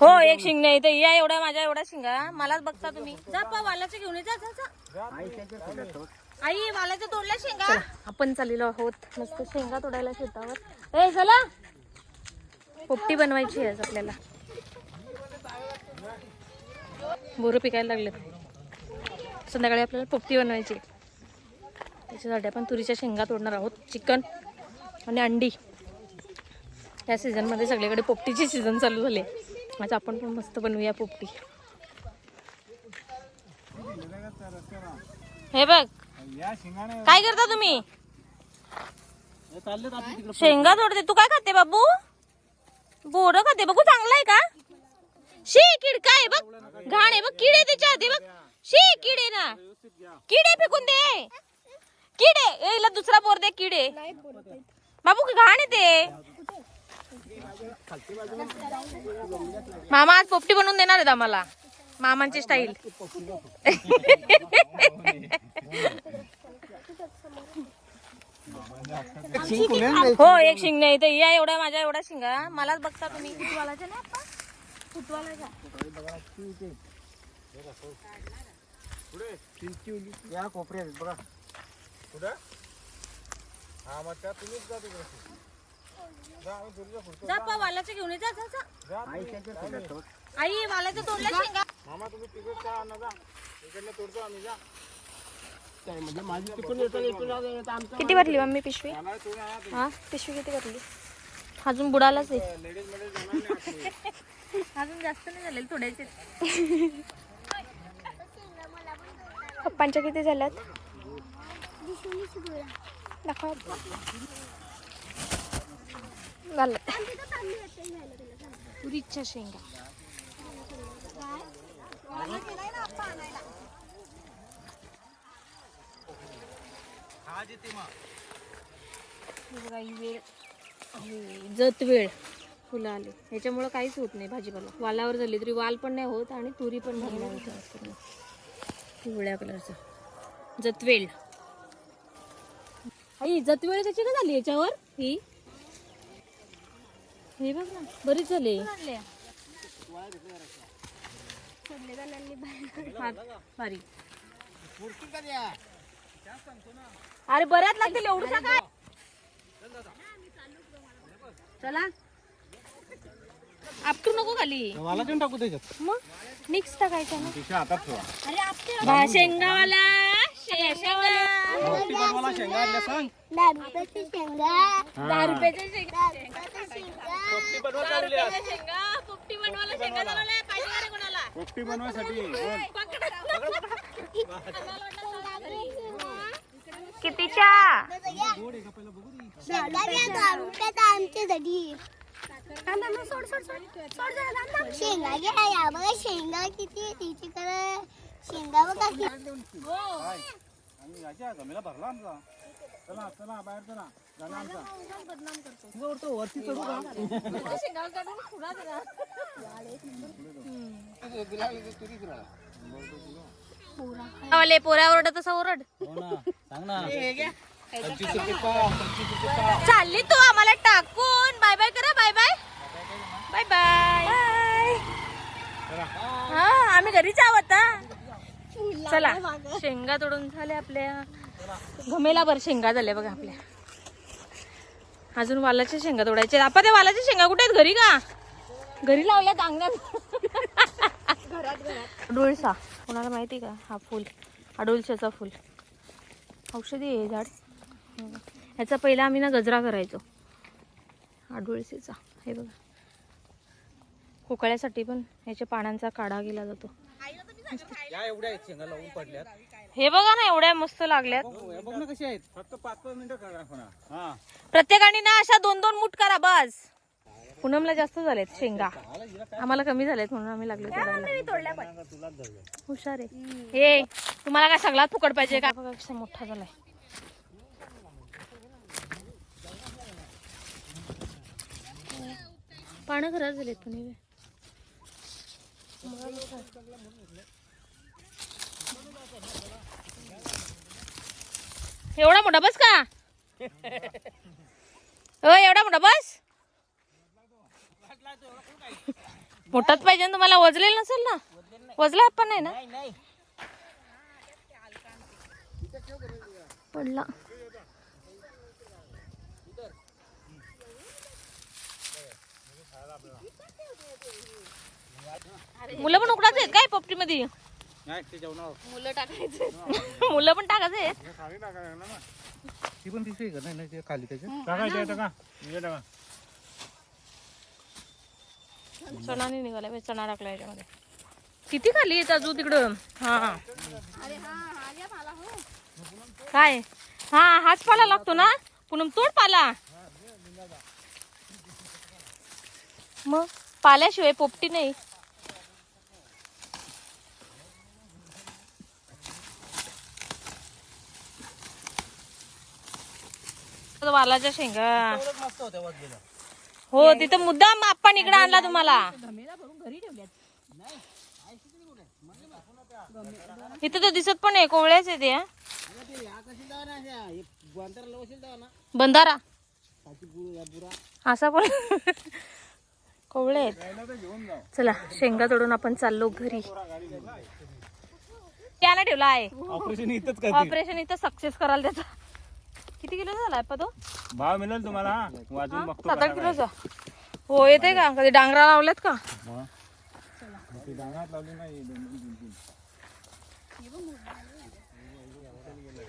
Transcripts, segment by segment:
हो. एक शिंग नाही तर या एवढ्या माझ्या एवढ्या शिंगा मलाच बघता तुम्ही. जा पा वालाचे घेऊन ये, जा जा जा. आई वालाच्या तोडल्या शेंगा. आपण चाललेलो आहोत. मस्त शेंगा तोडायला शेतावर. ए चला. पोपटी बनवायची आहे आज आपल्याला. बोरं पिकायला लागलेत. संध्याकाळी आपल्याला पोपटी बनवायची आहे. त्याच्यासाठी आपण तुरीच्या शेंगा तोडणार आहोत. चिकन आणि अंडी. या सीझनमध्ये सगळीकडे पोपटीचे सीझन चालू झाले. आज आपण पण मस्त बनवूया पोपटी. हे बघ. काय करता तुम्ही? शेंगा तोडते. तू काय खाते बाबू? बोर खाते. बघू चांगला आहे का? शी किडका आहे बघ. घाण आहे बघ. किडे त्याच्या आधी बघ. शी किडे ना. किडे फेकून दे. किडे ए, दुसरा बोर दे. किडे बाबू घाण आहे ते. मामा आज पोपटी बनवून देणार आहेत आम्हाला. मामांची स्टाईल हो एक शिंग नाही तर या एवढ्या माझ्या एवढ्या शिंगा. मलाच बघता तुम्ही. फुटवालाच्या या कोपऱ्यात बघा. जा पा वालाचे घेऊन ये, जा जा जा. आई वालाच्या तोडल्या शिंगा. म्हणजे माझी तिकडून येतो इकडून येतो आमचं किती भरली मम्मी पिशवी? हा पिशवी किती भरली? अजून बुडालाच आहे. अजून जास्त नाही झालेले थोड्याचे. पप्पांच्या किती झाल्यात? दाखवा. झालं. तुरीच्या शेंगा. वेळ जत वेळ फुलं आले. ह्याच्यामुळं काहीच होत नाही भाजीपाला. वालावर झाली तरी वाल पण नाही होत आणि तुरी पण भरली नाही पिवळ्या कलरचा. जतवेळ आई जतवेळ कशी का झाली याच्यावर? ही? हे बघ ना बरीच झाले. बारीक. अरे बऱ्याच लागतील एवढं काय? चला. आपटू नको खाली मला देऊन टाकू त्याच्यात मग मिक्स टाकायचं ना तिच्या हातात ठेवा बा, शेंगावाला शेंगावाला मोठी बनवायला शेंगा आणल्या सांग दहा रुपयाच्या शेंगा पोपटी बनवा चालल्या. शेंगा पोपटी बनवायला शेंगा बनवल्या पाहिजे का रे कोणाला पोपटी बनवायसाठी बोल. कितीच्या शेंगा घ्या या बघा शेंगा किती तिची तर शेंगा बघा किती आणि याच्या जमेला भरला आमचा चला चला बाहेर चला झाला आमचा वरती चढू का. वाले पोऱ्या ओरड तसा ओरड. हो ना सांग ना. चालली तू आम्हाला टाकून. बाय बाय करा बाय बाय. Bye bye. हा आम्ही घरीच आहोत. चला. शेंगा तोडून झाले आपल्या. घमेला भर शेंगा झाल्या बघा आपल्या. अजून वालाच्या शेंगा तोडायचे आपण त्या वालाच्या शेंगा कुठे आहेत? घरी का? घरी लावल्यात अंगणात. अडुळसा. कोणाला माहिती का? हा फुल. अडुळशाचा फुल. औषधी आहे हे झाड. ह्याचा पहिला आम्ही ना गजरा करायचो. अडुळसेचा हे बघा. खोकळ्यासाठी पण ह्याच्या पानांचा काढा केला जातो. या एवढ्या आहेत शेंगा लावून पडल्यात. हे बघा ना एवढ्या मस्त लागल्यात. हो, या बघ ना कशी आहेत. फक्त पाच पाच मिनिटं करा म्हणा. हा. प्रत्येकाने ना अशा दोन दोन मुठ करा बस. पूनमला जास्त झालेत शेंगा. आम्हाला कमी झालेत म्हणून आम्ही लागलो हुशार आहे. हे तुम्हाला काय सगळा फुकट पाहिजे का? बघा कसा मोठा झालाय. पानं खराब झालेत पण एवढा मोठा बस का? हो एवढा मोठा बस? मोठाच पाहिजे तुम्हाला वजलेल नसेल ना? वजला पण नाही ना? पडला. मुलं पण उकडाच आहेत काय पोपटी मध्ये मुलं टाकायचे मुलं पण टाकायचे आहेत. ती पण का? नाही नाही ते खाली त्याच्या टाकायचे टाका हे टाका. चणा नाही निघाला बाई, चणा टाकला याच्यामध्ये. किती खाली येत अजून तिकडं? हा. काय? हा हाच पाला लागतो ना? पुनम तोड पाला. मग? पाल्याशिवाय पोपटी नाही. वालाच्या शेंगा. हो तिथं मुद्दाम आपण इकडे आणला तुम्हाला. इथं तर दिसत पण आहे कोवळ्याच आहे ते बंधारा. असा पण कोवळे आहेत. चला शेंगा तोडून आपण चाललो घरी. त्याला ठेवला आहे. ऑपरेशन इथंच करते ऑपरेशन इथं सक्सेस करायला त्याचा. किती किलो झालाय पा तो भाव मिळेल तुम्हाला. सात आठ किलोचा. हो येते का? कधी डांगरा लावल्यात का.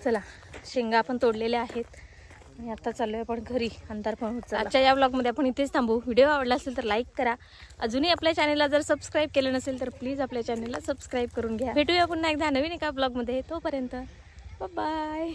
चला शेंगा आपण तोडलेल्या आहेत. आणि आता चाललोय आपण घरी. अंधार पण होत आजच्या या ब्लॉगमध्ये आपण इथेच थांबू. व्हिडिओ आवडला असेल तर लाईक करा. अजूनही आपल्या चॅनलला जर सबस्क्राईब केलं नसेल तर प्लीज आपल्या चॅनलला सबस्क्राईब करून घ्या. भेटूया पुन्हा एकदा नवीन एका ब्लॉगमध्ये तोपर्यंत बाय